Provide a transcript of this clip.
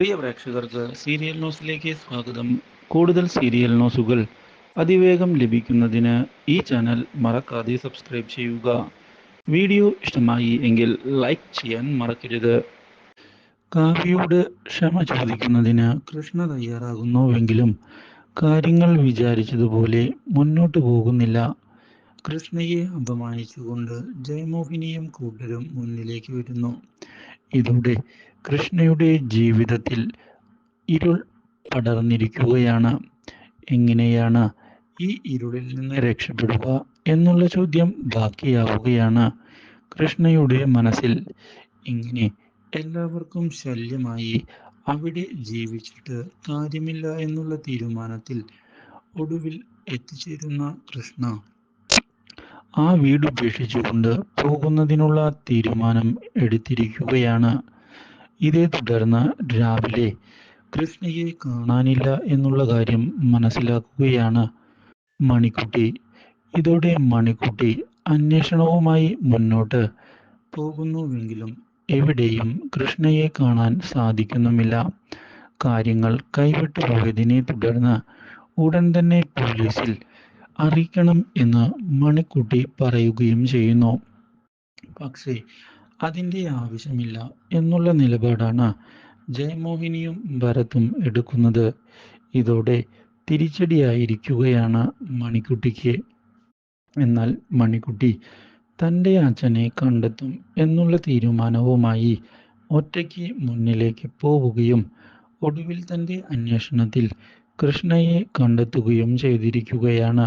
പ്രിയ പ്രേക്ഷകർക്ക് സീരിയൽ ന്യൂസിലേക്ക് സ്വാഗതം. കൂടുതൽ സീരിയൽ ന്യൂസുകൾ അതിവേഗം ലഭിക്കുന്നതിന് ഈ ചാനൽ മറക്കാതെ സബ്സ്ക്രൈബ് ചെയ്യുക. വീഡിയോ ഇഷ്ടമായി എങ്കിൽ ലൈക്ക് ചെയ്യാൻ മറക്കരുത്. കാവ്യയോട് ക്ഷമ ചോദിക്കുന്നതിന് കൃഷ്ണ തയ്യാറാകുന്നുവെങ്കിലും കാര്യങ്ങൾ വിചാരിച്ചതുപോലെ മുന്നോട്ട് പോകുന്നില്ല. കൃഷ്ണയെ അപമാനിച്ചുകൊണ്ട് ജയമോഹിനിയും കൂട്ടരും മുന്നിലേക്ക് വരുന്നു. ഇതോടെ കൃഷ്ണയുടെ ജീവിതത്തിൽ ഇരുൾ പടർന്നിരിക്കുകയാണ്. എങ്ങനെയാണ് ഈ ഇരുളിൽ നിന്ന് രക്ഷപ്പെടുക എന്നുള്ള ചോദ്യം ബാക്കിയാവുകയാണ്. കൃഷ്ണയുടെ മനസ്സിൽ ഇങ്ങനെ എല്ലാവർക്കും ശല്യമായി അവിടെ ജീവിച്ചിട്ട് കാര്യമില്ല എന്നുള്ള തീരുമാനത്തിൽ ഒടുവിൽ എത്തിച്ചേരുന്ന കൃഷ്ണ ആ വീട് ഉപേക്ഷിച്ചുകൊണ്ട് പോകുന്നതിനുള്ള തീരുമാനം എടുത്തിരിക്കുകയാണ്. ഇതേ തുടർന്ന് രാവിലെ കൃഷ്ണയെ കാണാനില്ല എന്നുള്ള കാര്യം മനസ്സിലാക്കുകയാണ് മണിക്കുട്ടി. ഇതോടെ മണിക്കുട്ടി അന്വേഷണവുമായി മുന്നോട്ട് പോകുന്നുവെങ്കിലും എവിടെയും കൃഷ്ണയെ കാണാൻ സാധിക്കുന്നുമില്ല. കാര്യങ്ങൾ കൈവിട്ടു പോയതിനെ തുടർന്ന് ഉടൻ തന്നെ പോലീസിൽ അറിയിക്കണം എന്ന് മണിക്കുട്ടി പറയുകയും ചെയ്യുന്നു. പക്ഷേ അതിന്റെ ആവശ്യമില്ല എന്നുള്ള നിലപാടാണ് ജയമോഹിനിയും ഭരതും എടുക്കുന്നത്. ഇതോടെ തിരിച്ചടിയായിരിക്കുകയാണ് മണിക്കുട്ടിക്ക്. എന്നാൽ മണിക്കുട്ടി തന്റെ അച്ഛനെ കണ്ടെത്തും എന്നുള്ള തീരുമാനവുമായി ഒറ്റയ്ക്ക് മുന്നിലേക്ക് പോവുകയും ഒടുവിൽ തന്റെ അന്വേഷണത്തിൽ കൃഷ്ണയെ കണ്ടെത്തുകയും ചെയ്തിരിക്കുകയാണ്.